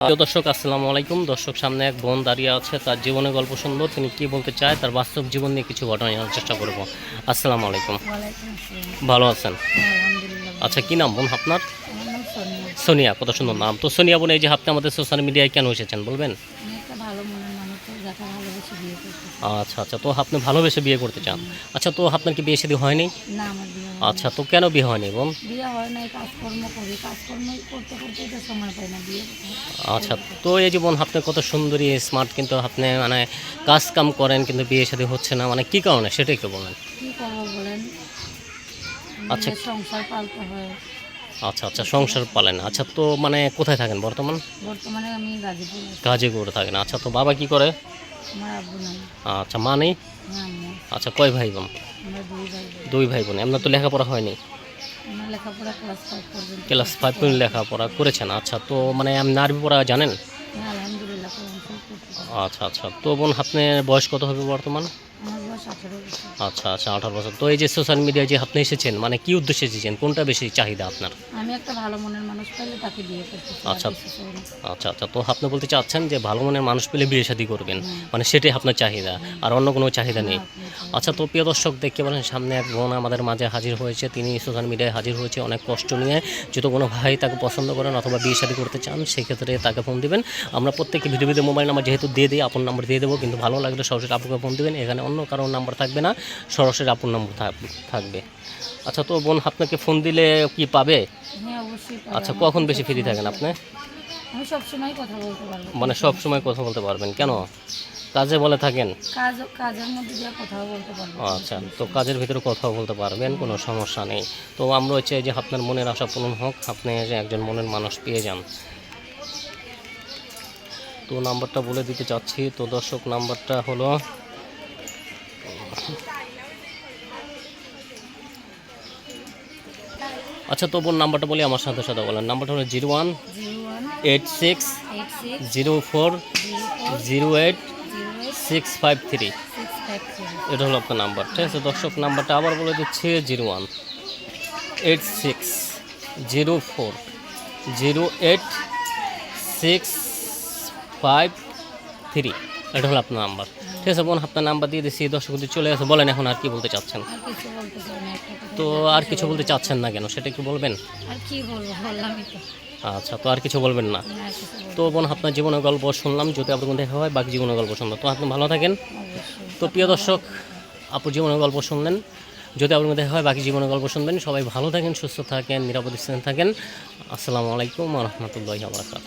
প্রিয় দর্শক আসসালামু আলাইকুম। দর্শক সামনে এক বোন দাঁড়িয়ে আছে তার জীবনের গল্প শুনব তিনি কি বলতে চায় তার বাস্তব জীবন নিয়ে কিছু ঘটনা জানার চেষ্টা করব। আসসালামু আলাইকুম। ভালো আছেন? আচ্ছা কি নাম বোন আপনার? সোনিয়া। কত সুন্দর নাম। তো সোনিয়া বোন এই যে আপনি আমাদের সোশ্যাল মিডিয়ায় কেন এসেছেন বলবেন? আচ্ছা আচ্ছা তো আপনি ভালোবেসে বিয়ে করতে চান? আচ্ছা তো আপনার কি বিয়ে শাদী হয়নি? হয় আচ্ছা তো কেন বিয়ে হয়নি বোন? আচ্ছা তো এই জীবন আপনি কত সুন্দরী স্মার্ট কিন্তু আপনি মানে কাজ কাম করেন কিন্তু বিয়ে শাদী হচ্ছে না। মানে কি কারণে? সেটাই একটু বলেন। কি করব বলেন? আচ্ছা। সংসার পালতে হয়। আচ্ছা আচ্ছা সংসার পালেন আচ্ছা তো মানে কোথায় থাকেন বর্তমান? বর্তমানে আমি গাজীপুর। থাকেন। আচ্ছা তো বাবা কি করে? আচ্ছা মা নেই? আচ্ছা কয় ভাই বোন? দুই ভাই বোন। আপনার তো লেখাপড়া হয়নি? ক্লাস ফাইভ পর্যন্ত লেখাপড়া করেছেন। আচ্ছা তো মানে আপনি আরবি পড়া জানেন? হ্যাঁ। আচ্ছা আচ্ছা তো বোন আপনার বয়স কত হবে বর্তমান? আচ্ছা আচ্ছা আঠারো বছর। তো এই যে সোশ্যাল মিডিয়ায় যে আপনি এসেছেন মানে কি উদ্দেশ্যে এসেছেন? কোনটা বেশি চাহিদা আপনার? আমি একটা ভালো মনের মানুষ পেলে তাকে বিয়ে করতে আচ্ছা। আচ্ছা আচ্ছা। তো আপনি বলতে চাচ্ছেন যে ভালো মনের মানুষ পেলে বিয়ে শাদী করবেন মানে সেটাই আপনার চাহিদা। আর অন্য কোনো চাহিদা নেই? আচ্ছা তো প্রিয় দর্শক দেখতে পারেন সামনে এক বোন আমাদের মাঝে হাজির হয়েছে। তিনি সোশ্যাল মিডিয়ায় হাজির হয়েছে অনেক কষ্ট নিয়ে। যদি কোনো ভাই তাকে পছন্দ করেন অথবা বিয়ে শাদী করতে চান সেক্ষেত্রে তাকে ফোন দিবেন। আমরা প্রত্যেককে ভিডিও ভিডিও মোবাইল নাম্বার যেহেতু দিয়ে দিই আপন নাম্বার দিয়ে দেবো। কিন্তু ভালো লাগলে সরাসরি আপুকে ফোন দেবেন। এখানে অন্য কারোর নাম্বার থাকবে না সরাসরি আপন নাম্বার থাক- থাকবে। আচ্ছা তো বোন আপনাকে ফোন দিলে কি পাবে? হ্যাঁ পারে। আচ্ছা কখন বেশি ফ্রি থাকেন আপনি? আমি সবসময় কথা বলতে পারব। মানে সব সময় কথা বলতে পারবেন। কেন? কাজে বলে থাকেন? কাজ কাজের মধ্যে দিয়ে কথাও বলতে পারব। আচ্ছা তো কাজের ভিতরে কথাও বলতে পারবেন কোনো সমস্যা নেই। তো আমরা হচ্ছে যে আপনার মনের আশা পূরণ হোক আপনি যে একজন মনের মানুষ পেয়ে যান। তো নাম্বারটা বলে দিতে চাচ্ছি। তো দর্শক নাম্বারটা হলো আচ্ছা তো বোন নাম্বারটা বলি আমার সাথে সাথে বলেন। নাম্বারটা হলো zero one eight six zero four zero eight six five three. এটা হলো আপনার নাম্বার ঠিক আছে? দর্শক নাম্বারটা আবার বলে দিচ্ছি zero one eight six zero four zero eight six five three. এটা হলো আপনার নাম্বার ঠিক আছে? বোন আপনার নাম্বার দিয়ে দিচ্ছি দর্শক যদি চলে আসে বলেন এখন আর কি বলতে চাচ্ছেন। তো আর কিছু বলতে চাচ্ছেন না কেন? সেটা একটু বলবেন। আর কি বলব বললামই তো। আচ্ছা তো আর কিছু বলবেন না? তো বোন আপনার জীবনের গল্প শুনলাম যদি আপনার দেখা হয় বাকি জীবনের গল্প শুনলাম। তো আপনি ভালো থাকেন। তো প্রিয় দর্শক আপুর জীবনের গল্প শুনলেন। যদি আপনার দেখা হয় বাকি জীবনের গল্প শুনবেন। সবাই ভালো থাকেন সুস্থ থাকেন নিরাপদ স্থানে থাকেন। আসসালামু আলাইকুম রহমতুল্লাহ আবরাকাত